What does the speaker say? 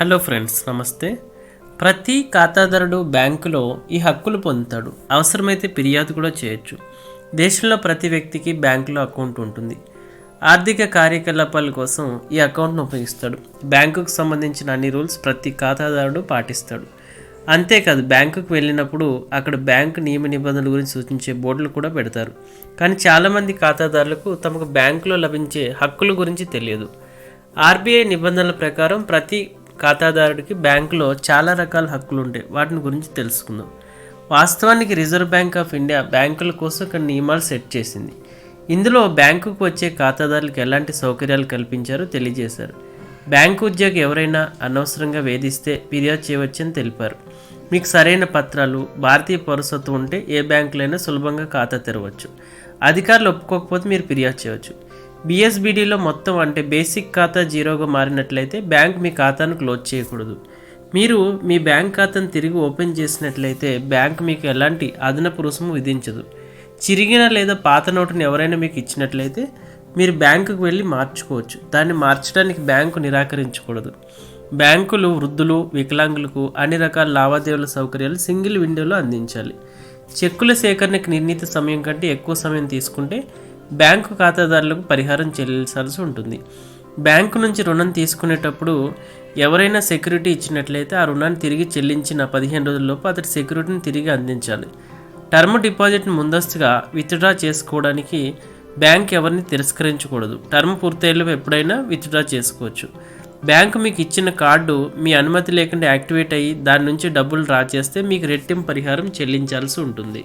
Hello friends నమస్తే. ప్రతి ఖాతాదారుడు బ్యాంకులో ఈ హక్కులు పొందుతాడు. అవసరమైతే ఫిర్యాదు కూడా చేయొచ్చు. దేశంలో ప్రతి వ్యక్తికి బ్యాంకులో అకౌంట్ ఉంటుంది. ఆర్థిక కార్యకలాపాల కోసం ఈ అకౌంట్ను ఉపయోగిస్తాడు. బ్యాంకుకు సంబంధించిన అన్ని రూల్స్ ప్రతి ఖాతాదారుడు పాటిస్తాడు. అంతేకాదు బ్యాంకుకు వెళ్ళినప్పుడు అక్కడ బ్యాంకు నియమ నిబంధనల గురించి సూచించే బోర్డులు కూడా పెడతారు. కానీ చాలామంది ఖాతాదారులకు తమకు బ్యాంకులో లభించే హక్కుల గురించి తెలియదు. ఆర్బీఐ నిబంధనల ప్రకారం ప్రతి ఖాతాదారుడికి బ్యాంకులో చాలా రకాల హక్కులు ఉంటాయి వాటిని గురించి తెలుసుకుందాం. వాస్తవానికి రిజర్వ్ బ్యాంక్ ఆఫ్ ఇండియా బ్యాంకుల కోసం కొన్ని నియమాలు సెట్ చేసింది. ఇందులో బ్యాంకుకు వచ్చే ఖాతాదారులకు ఎలాంటి సౌకర్యాలు కల్పించారో తెలియజేశారు. బ్యాంకు ఉద్యోగి ఎవరైనా అనవసరంగా వేధిస్తే ఫిర్యాదు చేయవచ్చని తెలిపారు. మీకు సరైన పత్రాలు భారతీయ పౌరసత్వం ఉంటే ఏ బ్యాంకులైనా సులభంగా ఖాతా తెరవచ్చు. అధికారులు ఒప్పుకోకపోతే మీరు ఫిర్యాదు చేయవచ్చు. బిఎస్బిడిలో మొత్తం అంటే బేసిక్ ఖాతా జీరోగా మారినట్లయితే బ్యాంక్ మీ ఖాతాను క్లోజ్ చేయకూడదు. మీరు మీ బ్యాంక్ ఖాతాను తిరిగి ఓపెన్ చేసినట్లయితే బ్యాంక్ మీకు ఎలాంటి అదనపు రుసుము విధించదు. చిరిగిన లేదా పాత నోటుని ఎవరైనా మీకు ఇచ్చినట్లయితే మీరు బ్యాంకుకు వెళ్ళి మార్చుకోవచ్చు. దాన్ని మార్చడానికి బ్యాంకు నిరాకరించకూడదు. బ్యాంకులు వృద్ధులు వికలాంగులకు అన్ని రకాల లావాదేవీల సౌకర్యాలు సింగిల్ విండోలో అందించాలి. చెక్కుల సేకరణకు నిర్ణీత సమయం కంటే ఎక్కువ సమయం తీసుకుంటే బ్యాంకు ఖాతాదారులకు పరిహారం చెల్లించాల్సి ఉంటుంది. బ్యాంకు నుంచి రుణం తీసుకునేటప్పుడు ఎవరైనా సెక్యూరిటీ ఇచ్చినట్లయితే ఆ రుణాన్ని తిరిగి చెల్లించిన పదిహేను రోజుల్లోపు అతడి సెక్యూరిటీని తిరిగి అందించాలి. టర్మ్ డిపాజిట్ను ముందస్తుగా విత్డ్రా చేసుకోవడానికి బ్యాంక్ ఎవరిని తిరస్కరించకూడదు. టర్మ్ పూర్తయ్యేలోపు ఎప్పుడైనా విత్డ్రా చేసుకోవచ్చు. బ్యాంకు మీకు ఇచ్చిన కార్డు మీ అనుమతి లేకుండా యాక్టివేట్ అయ్యి దాని నుంచి డబ్బులు డ్రా చేస్తే మీకు రెట్టింపు పరిహారం చెల్లించాల్సి ఉంటుంది.